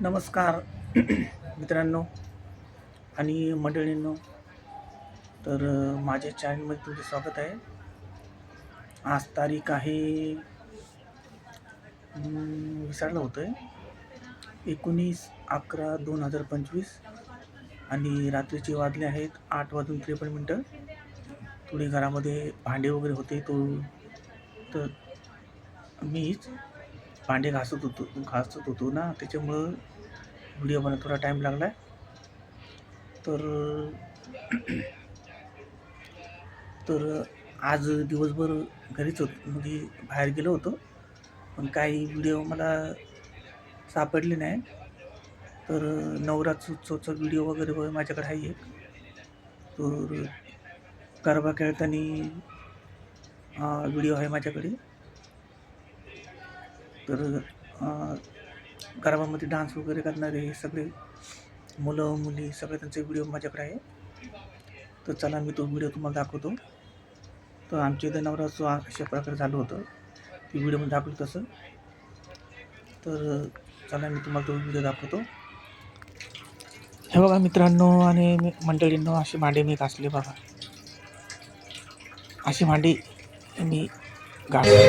नमस्कार मित्रांनो आणि मंडळींनो तर माझ्या चॅनलमध्ये तुमचे स्वागत आहे. आज तारीख आहे विसरलं होतं आहे एकोणीस अकरा दोन हजार पंचवीस आणि रात्रीचे वाजले आहेत आठ वाजून त्रेपन्न मिनटं. थोडी घरामध्ये भांडे वगैरे होते तो तर मीच भांडे घासत होतो घासत होतो ना त्याच्यामुळं व्हिडिओ बनायला थोडा टाईम लागला तर तर आज दिवसभर घरीच होत म्हणजे बाहेर गेलो होतो. पण काही व्हिडिओ मला सापडले नाही. तर नवरात्र उत्सवचा व्हिडिओ वगैरे वगैरे माझ्याकडे आहे एक. तर गरबा खेळताना व्हिडिओ आहे माझ्याकडे. तर गरबामध्ये डान्स वगैरे करणारे हे सगळे मुलं मुली सगळे त्यांचे व्हिडिओ माझ्याकडे आहे. तर चला मी तो व्हिडिओ तुम्हाला दाखवतो. तर आमच्या इथे नवराचं अशा प्रकारे झालं होतं. ती व्हिडिओमध्ये दाखवलं तसं. तर चला मी तुम्हाला तो व्हिडिओ दाखवतो. हे बघा मित्रांनो आणि मी- मंडळींनो अशी मांडे मी घासले बघा. अशी मांडी मी Gracias.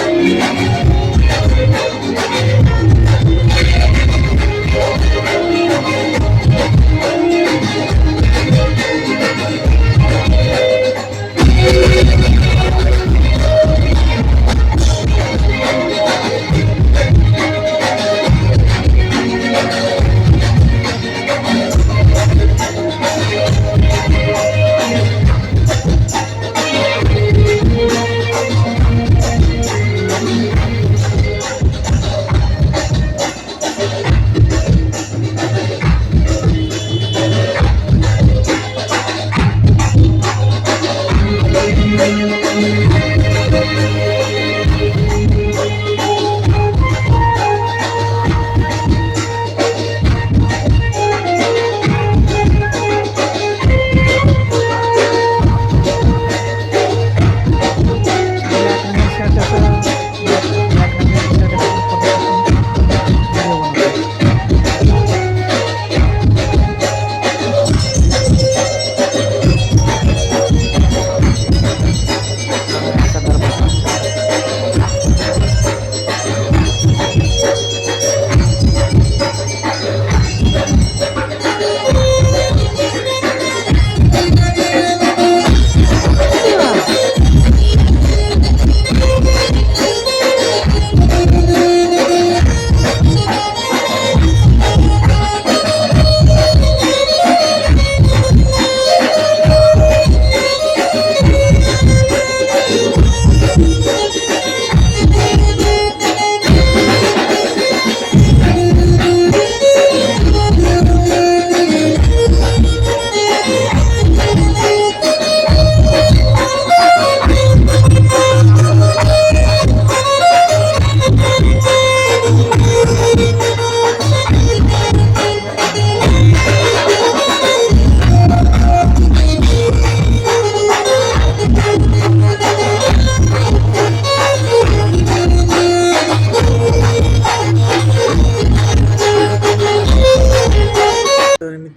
Thank you.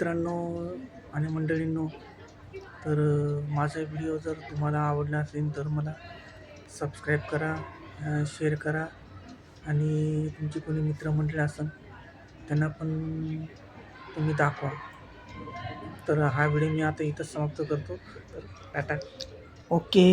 मित्रांनो आणि मंडळींनो तर माझा व्हिडिओ जर तुम्हाला आवडला असेल तर मला सबस्क्राईब करा शेअर करा आणि तुमची कोणी मित्रमंडळी असेल त्यांना पण तुम्ही दाखवा. तर हा व्हिडिओ मी आता इथं समाप्त करतो. तर टाटा. ओके.